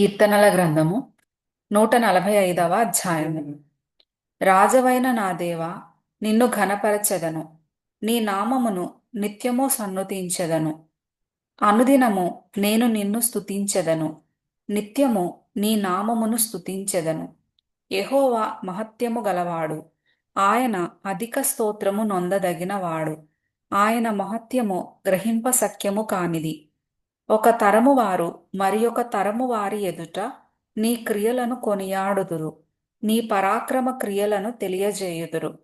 కీర్తనల గ్రంథము నూట నలభై ఐదవ అధ్యాయము. రాజవైన నా దేవ నిన్ను ఘనపరచెదను. నీ నామమును నిత్యము సన్నుతించెదను. అనుదినము నేను నిన్ను స్తుతించెదను. నిత్యము నీ నామమును స్తుతించెదను. యహోవా మహత్యము గలవాడు. ఆయన అధిక స్తోత్రము నొందదగినవాడు. ఆయన మహత్యము గ్రహింప సఖ్యము కానిది. ఒక తరము వారు మరి ఒక తరము వారి ఎదుట నీ క్రియలను కొనియాడుదురు నీ పరాక్రమ క్రియలను తెలియజేయుదురు.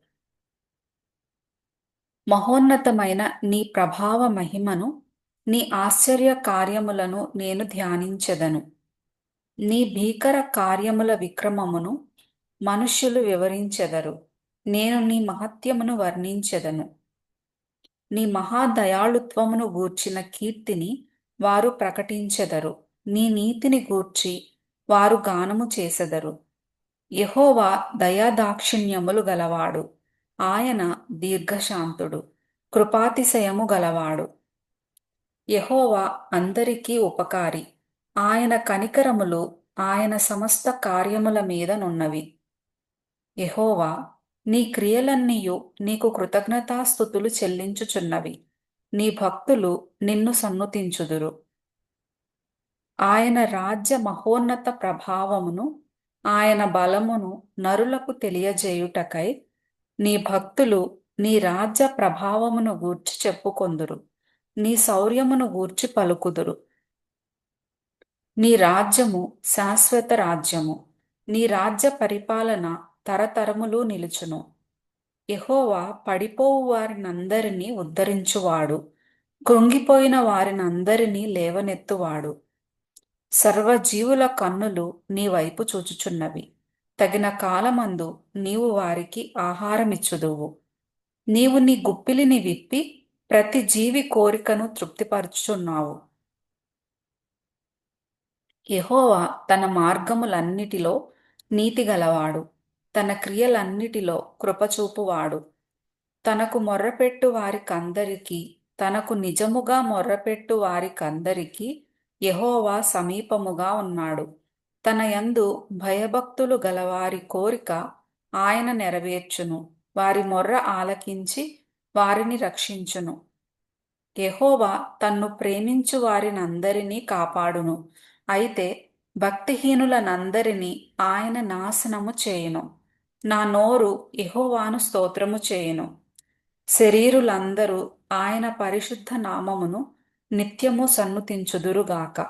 మహోన్నతమైన నీ ప్రభావ మహిమను నీ ఆశ్చర్య కార్యములను నేను ధ్యానించెదను. నీ భీకర కార్యముల విక్రమమును మనుష్యులు వివరించెదరు నేను నీ మహత్యమును వర్ణించెదను. నీ మహాదయాళుత్వమును గూర్చిన కీర్తిని వారు ప్రకటించెదరు. నీ నీతిని గూర్చి వారు గానము చేసెదరు. యహోవా దయాదాక్షిణ్యములు గలవాడు. ఆయన దీర్ఘశాంతుడు. కృపాతిశయము గలవాడు. యహోవా అందరికీ ఉపకారి. ఆయన కనికరములు ఆయన సమస్త కార్యముల మీద నున్నవి. యహోవా నీ క్రియలన్నీయు నీకు కృతజ్ఞతాస్థుతులు చెల్లించుచున్నవి. నీ భక్తులు నిన్ను సన్నుతించుదురు. ఆయన రాజ్య మహోన్నత ప్రభావమును ఆయన బలమును నరులకు తెలియజేయుటకై నీ భక్తులు నీ రాజ్య ప్రభావమును గూర్చి చెప్పుకొందురు. నీ శౌర్యమును గూర్చి పలుకుదురు. నీ రాజ్యము శాశ్వత రాజ్యము. నీ రాజ్య పరిపాలన తరతరములు నిలుచును. యహోవా పడిపోవు వారినందరినీ ఉద్ధరించువాడు. కృంగిపోయిన వారినందరినీ లేవనెత్తువాడు. సర్వజీవుల కన్నులు నీ వైపు చూచుచున్నవి. తగిన కాలమందు నీవు వారికి ఆహారమిచ్చుదువు. నీవు నీ గుప్పిలిని విప్పి ప్రతి జీవి కోరికను తృప్తిపరచుచున్నావు. యహోవా తన మార్గములన్నిటిలో నీతి గలవాడు. తన క్రియలన్నిటిలో కృపచూపువాడు. తనకు మొర్రపెట్టు వారికందరికీ తనకు నిజముగా మొర్రపెట్టు వారికందరికీ యహోవా సమీపముగా ఉన్నాడు. తన యందు భయభక్తులు గలవారి కోరిక ఆయన నెరవేర్చును. వారి మొర్ర ఆలకించి వారిని రక్షించును. యహోవా తన్ను ప్రేమించు వారినందరినీ కాపాడును. అయితే భక్తిహీనులనందరినీ ఆయన నాశనము చేయును. నా నోరు యహోవాను స్తోత్రము చేయును. శరీరులందరూ ఆయన పరిశుద్ధ నామమును నిత్యము సన్నుతించుదురుగాక.